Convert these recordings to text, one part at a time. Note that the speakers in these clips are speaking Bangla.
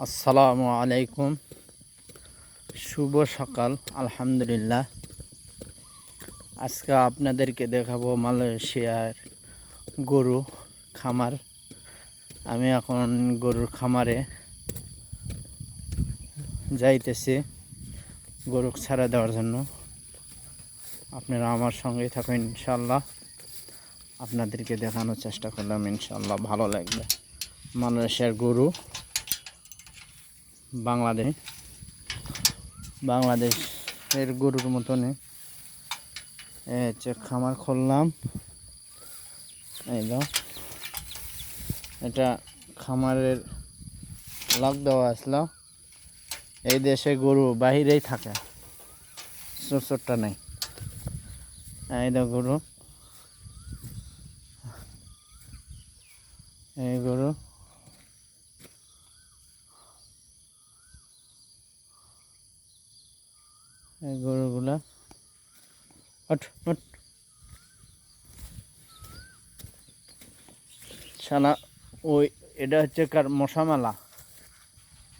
আসসালামু আলাইকুম। শুভ সকাল, আলহামদুলিল্লাহ। আজকে আপনাদেরকে দেখাবো মালয়েশিয়ার গরু, খামার। আমি এখন গরুর খামারে যাইতেছি গরু ছাড়া দেওয়ার জন্য। আপনারা আমার সঙ্গেই থাকুন ইনশাল্লাহ আপনাদেরকে দেখানোর চেষ্টা করলাম ইনশাল্লাহ ভালো লাগবে। মালয়েশিয়ার গরু বাংলাদেশ। বাংলাদেশের গরুর মতনই এ হচ্ছে খামার খুললাম। এই দাও এটা খামারের লক দেওয়া আসলো। এই দেশে গরু বাহিরেই থাকে। চোরটা নেই। এই দাও গরু। এই গরু। এই গরুগুলা। ওঠ ওঠ। শালা, ওই, এটা হচ্ছে কার মশামালা।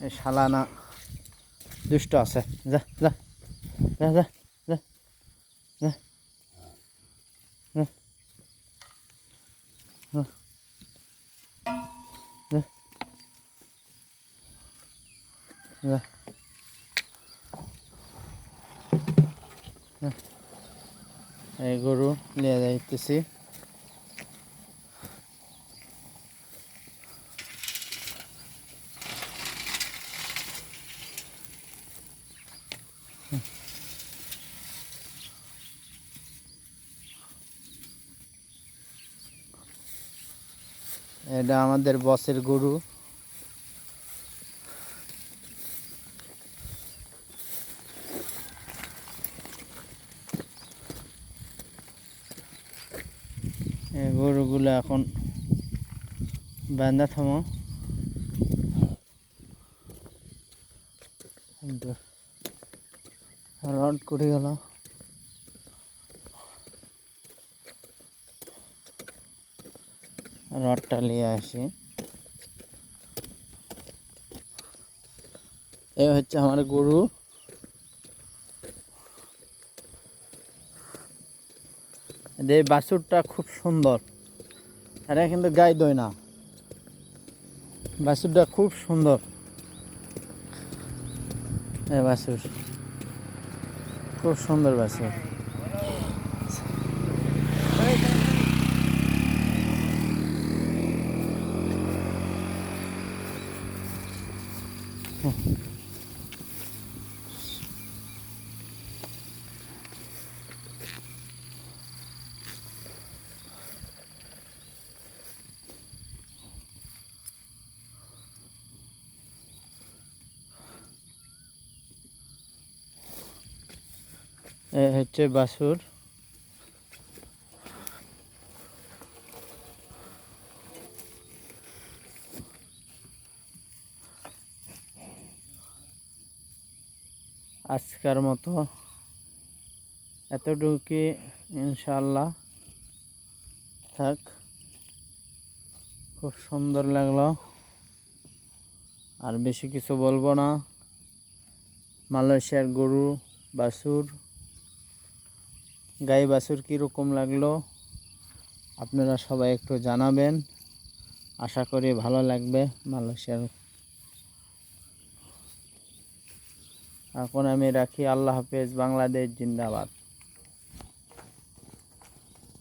এই শালা না, দুষ্ট আছে। যা যা যা যা যা যা যা এই গরু নিয়ে যাইতেছি। এটা আমাদের বসের গরু। গরুগুলো এখন বান্ধা থামো। রড করে গেল। রডটা নিয়ে আসি। এ হচ্ছে আমার গরু। এই বাছুরটা খুব সুন্দর। এটা কিন্তু গায়ে দই না। বাছুরটা খুব সুন্দর। বাছুর। খুব সুন্দর বাছুর। এ হচ্ছে বাছুর আজকের মতো এতটুকুই ইনশাল্লাহ থাক, খুব সুন্দর লাগল। আর বেশি কিছু বলব না। মালয়েশিয়ার গরু বাছুর গাই বাছুর কীরকম লাগল আপনারা সবাই একটু জানাবেন। আশা করি ভালো লাগবে মালয়েশিয়ার। এখন আমি রাখি। আল্লাহ হাফেজ, বাংলাদেশ জিন্দাবাদ।